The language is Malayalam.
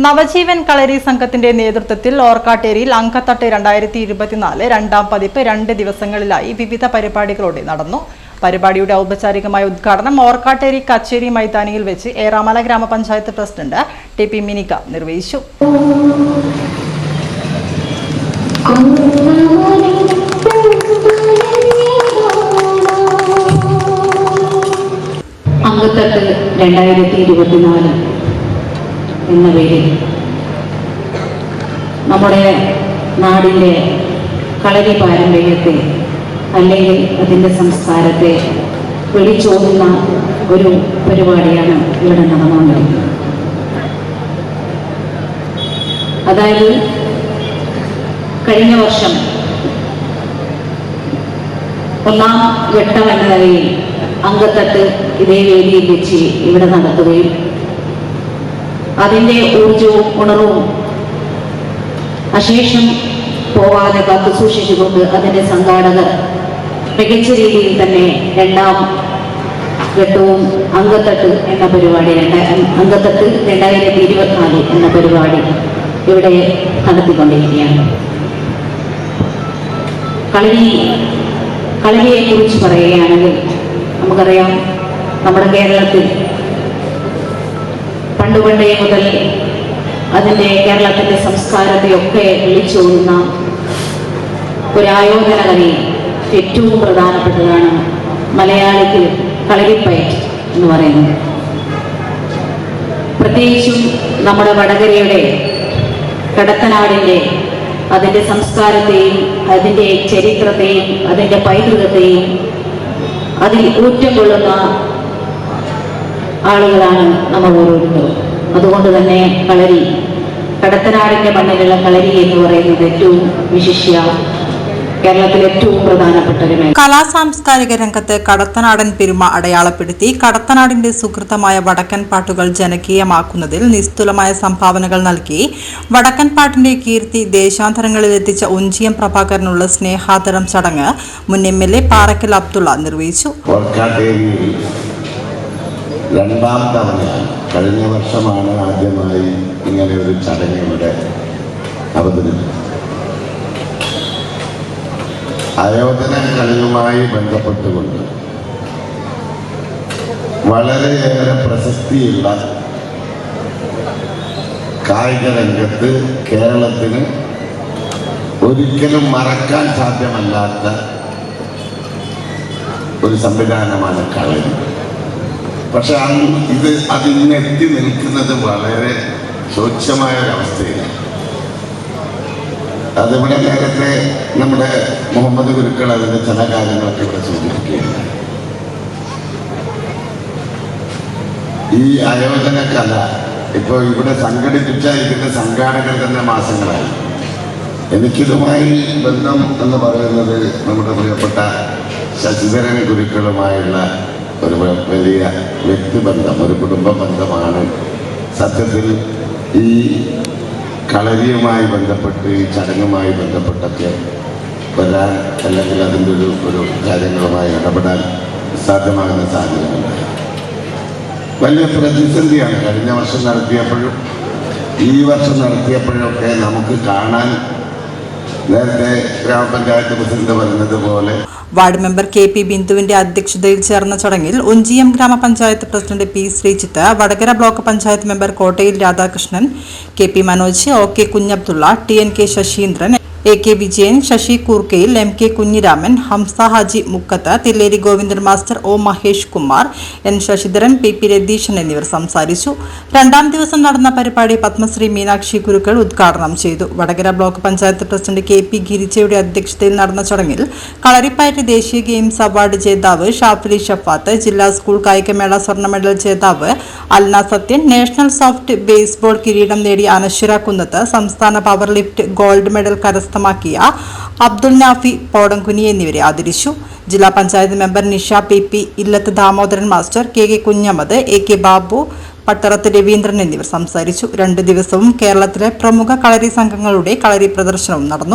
നവജീവൻ കളരി സംഘത്തിന്റെ നേതൃത്വത്തിൽ ഓർക്കാട്ടേരിയിൽ അങ്കത്തട്ട് രണ്ടായിരത്തി ഇരുപത്തിനാല് രണ്ടാം പതിപ്പ് രണ്ട് ദിവസങ്ങളിലായി വിവിധ പരിപാടികളോടെ നടന്നു. പരിപാടിയുടെ ഔപചാരികമായ ഉദ്ഘാടനം ഓർക്കാട്ടേരി കച്ചേരി മൈതാനിയിൽ വെച്ച് ഏറാമല ഗ്രാമപഞ്ചായത്ത് പ്രസിഡന്റ് ടി പി മിനിക നിർവഹിച്ചു. അങ്കത്തട്ട് രണ്ടായിരത്തി ഇരുപത്തിനാല് എന്ന പേരിൽ നമ്മുടെ നാടിന്റെ കളരി പാരമ്പര്യത്തെ അല്ലെങ്കിൽ അതിന്റെ സംസ്കാരത്തെ വിളിച്ചോതുന്ന ഒരു പരിപാടിയാണ് ഇവിടെ നടന്നുകൊണ്ടിരിക്കുന്നത്. അതായത് കഴിഞ്ഞ വർഷം ഒന്നാം ഘട്ടം എന്ന നിലയിൽ അംഗത്തട്ട് ഇതേ വേദിയിൽ വെച്ച് ഇവിടെ നടത്തുകയും അതിന്റെ ഊർജവും ഉണർവും അശേഷം പോവാതെ കാത്തു സൂക്ഷിച്ചുകൊണ്ട് അതിന്റെ സംഘാടകർ മികച്ച രീതിയിൽ തന്നെ രണ്ടാം ഘട്ടവും അങ്കത്തട്ട് എന്ന പരിപാടി അങ്കത്തട്ട് രണ്ടായിരത്തി ഇരുപത്തിനാല് എന്ന പരിപാടി ഇവിടെ നടത്തിക്കൊണ്ടിരിക്കുകയാണ്. കളരി കളരിയെ കുറിച്ച് പറയുകയാണെങ്കിൽ നമുക്കറിയാം നമ്മുടെ കേരളത്തിൽ പണ്ട് പണ്ടേ മുതൽ അതിന്റെ കേരളത്തിന്റെ സംസ്കാരത്തെയൊക്കെ വിളിച്ചോടുന്ന ഒരായോധന കലയിൽ ഏറ്റവും പ്രധാനപ്പെട്ടതാണ് മലയാളിക്ക് കളരിപ്പയറ്റ് എന്ന് പറയുന്നത്. പ്രത്യേകിച്ചും നമ്മുടെ വടകരയുടെ കടത്തനാടിന്റെ അതിന്റെ സംസ്കാരത്തെയും അതിന്റെ ചരിത്രത്തെയും അതിന്റെ പൈതൃകത്തെയും അതിൽ ഊറ്റം കൊള്ളുന്ന ആളുകളാണ് നമ്മൾ ഓരോരുത്തരും. അതുകൊണ്ട് തന്നെ കളരി കടത്തനാടിന്റെ മണ്ണിലുള്ള കളരി എന്ന് പറയുന്നത് ഏറ്റവും വിശിഷ്യ കേരളത്തിലെ ഏറ്റവും പ്രധാനപ്പെട്ട കലാ സാംസ്കാരിക രംഗത്ത് കടത്തനാടൻ പെരുമ അടയാളപ്പെടുത്തി കടത്തനാടിന്റെ സുഹൃത്തമായ വടക്കൻ പാട്ടുകൾ ജനകീയമാക്കുന്നതിൽ നിസ്തുലമായ സംഭാവനകൾ നൽകി. വടക്കൻ പാട്ടിന്റെ കീർത്തി ദേശാന്തരങ്ങളിൽ എത്തിച്ച ഒഞ്ചിയം പ്രഭാകരനുള്ള സ്നേഹാദരം ചടങ്ങ് മുൻ M L A Parakkal Abdulla നിർവഹിച്ചു. രണ്ടാം തവണയാണ് കഴിഞ്ഞ വർഷമാണ് ആദ്യമായി ഇങ്ങനെ ഒരു ചടങ്ങ് ഇവിടെ അവതരിപ്പിച്ചത്. ആയോധന കളിയുമായി ബന്ധപ്പെട്ടുകൊണ്ട് വളരെയേറെ പ്രശസ്തിയുള്ള കായിക രംഗത്ത് കേരളത്തിന് ഒരിക്കലും മറക്കാൻ സാധ്യമല്ലാത്ത ഒരു സംവിധാനമാണ് കളരി പക്ഷെ ഇത് അതിനെത്തി നിൽക്കുന്നത് വളരെ സ്വച്ഛമായ ഒരവസ്ഥയിലാണ് അതിവിടെ നേരത്തെ നമ്മുടെ മുഹമ്മദ് ഗുരുക്കൾ അതിന്റെ ചില കാര്യങ്ങളൊക്കെ ഇവിടെ സൂചിപ്പിക്കുകയാണ്. ഈ അയോധന കല ഇപ്പോൾ ഇവിടെ സംഘടിപ്പിച്ച ഇതിന്റെ സംഘാടകർ തന്നെ മാസങ്ങളായി. എനിക്കിതുമായി ബന്ധം എന്ന് പറയുന്നത് നമ്മുടെ പ്രിയപ്പെട്ട ശശിധരൻ ഗുരുക്കളുമായുള്ള ഒരു വലിയ വ്യക്തിബന്ധം ഒരു കുടുംബ ബന്ധമാണ് സത്യത്തിൽ ഈ കളരിയുമായി ബന്ധപ്പെട്ട് ഈ ചടങ്ങുമായി ബന്ധപ്പെട്ടൊക്കെ വരാൻ അല്ലെങ്കിൽ അതിന്റെ ഒരു ഒരു കാര്യങ്ങളുമായി ഇടപെടാൻ സാധ്യമാകുന്ന സാഹചര്യമുണ്ട്. വലിയ പ്രതിസന്ധിയാണ്. കഴിഞ്ഞ വർഷം നടത്തിയപ്പോഴും ഈ വർഷം നടത്തിയപ്പോഴൊക്കെ നമുക്ക് കാണാൻ നേരത്തെ ഗ്രാമപഞ്ചായത്ത് പ്രസിഡന്റ് പറഞ്ഞതുപോലെ വാർഡ് മെമ്പർ കെ പി ബിന്ദുവിന്റെ അധ്യക്ഷതയിൽ ചേർന്ന ചടങ്ങിൽ ഒഞ്ചിയം ഗ്രാമപഞ്ചായത്ത് president P Sreejith Vadakara block panchayat member Kottayil Radhakrishnan K P Manoj O K Kunhabdulla T N K Sasheendran A K Vijayan Sasi Koorkkayil M K Kunhiraman Hamsa Haji Mukkath Thilleri Govindan master O Mahesh Kumar N Sasidharan P P Ratheesan എന്നിവർ സംസാരിച്ചു. രണ്ടാം ദിവസം നടന്ന പരിപാടി പത്മശ്രീ മീനാക്ഷി ഗുരുക്കൾ ഉദ്ഘാടനം ചെയ്തു. Vadakara block panchayat president K P ഗിരിജയുടെ അധ്യക്ഷതയിൽ നടന്ന ചടങ്ങിൽ കളരിപ്പയറ്റ് ദേശീയ ഗെയിംസ് അവാർഡ് ജേതാവ് ഷാഫിലി ഷഫാത്ത് ജില്ലാ സ്കൂൾ കായികമേള സ്വർണ മെഡൽ ജേതാവ് Alna Sathyan national soft baseball കിരീടം നേടിയ അനശ്വര കുന്നത്ത് സംസ്ഥാന പവർ ലിഫ്റ്റ് ഗോൾഡ് മെഡൽ കരസ്ഥമാക്കിയ അബ്ദുൽ നാഫി പോടംകുനി എന്നിവരെ ആദരിച്ചു. ജില്ലാ panchayat member Nisha P P Illath Damodaran master K K Kunhammad A K Babu Pattarath Raveendran എന്നിവർ സംസാരിച്ചു. രണ്ട് ദിവസവും കേരളത്തിലെ പ്രമുഖ കളരി സംഘങ്ങളുടെ കളരി പ്രദർശനവും നടന്നു.